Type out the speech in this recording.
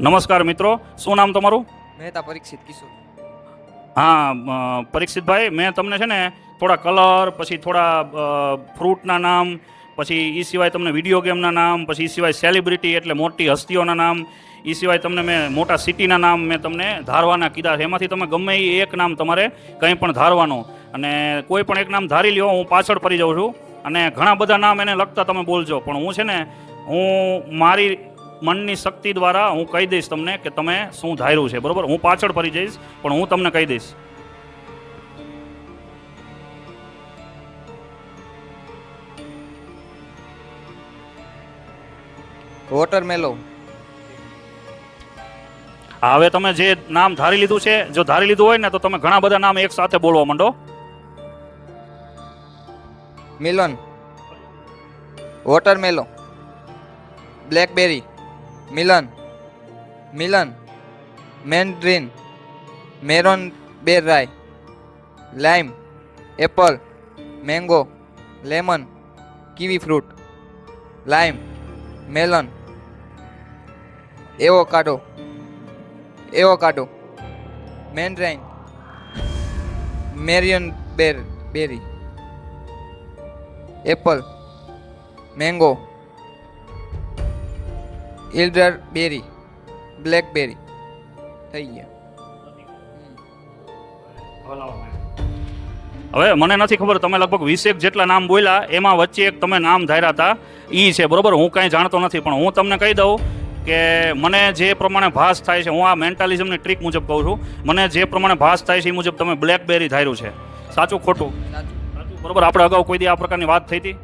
નમસ્કાર મિત્રો શું નામ તમારું? મહેતા પરીક્ષિત કિશોર. હા પરીક્ષિતભાઈ મેં તમને છે ને થોડા કલર પછી થોડા ફ્રૂટના નામ પછી એ સિવાય તમને વીડિયો ગેમના નામ પછી એ સિવાય સેલિબ્રિટી એટલે મોટી હસ્તીઓના નામ એ સિવાય તમને મેં મોટા સિટીના નામ મેં તમને ધારવાના કીધા છે. એમાંથી તમે ગમે એ એક નામ તમારે કંઈ પણ ધારવાનું. અને કોઈ પણ એક નામ ધારી લ્યો હું પાછળ પડી જાઉં છું. અને ઘણા બધા નામ એને લગતા તમે બોલજો. પણ હું છે ને હું મારી મનની શક્તિ દ્વારા હું કહી દઈશ તમને કે તમે શું ધાર્યું છે બરોબર? હું પાછળ ફરી જઈશ પણ હું તમને કહી દઈશ. વોટરમેલો હવે તમે જે નામ ધારી લીધું છે જો ધારી લીધું હોય ને તો તમે ઘણા બધા નામ એક સાથે બોલવા માંડો. Melon watermelon blackberry melon melon, mandarin, marion berry, lime, apple, mango, lemon, kiwi fruit, lime, melon, avocado avocado, mandarin, marion bear, berry, apple, mango elderberry blackberry થઈ ગયા. હવે મને નથી ખબર તમે લગભગ વીસેક જેટલા નામ બોલ્યા એમાં વચ્ચે એક તમે નામ ધાર્યા હતા. એ છે બરોબર? હું કાંઈ જાણતો નથી પણ હું તમને કહી દઉં કે મને જે પ્રમાણે ભાસ થાય છે હું આ મેન્ટાલિઝમની ટ્રીક મુજબ કહું છું. મને જે પ્રમાણે ભાસ થાય છે એ મુજબ તમે બ્લેકબેરી ધાર્યું છે. સાચું ખોટું? બરોબર આપણે અગાઉ કોઈ દી આ પ્રકારની વાત થઈ હતી?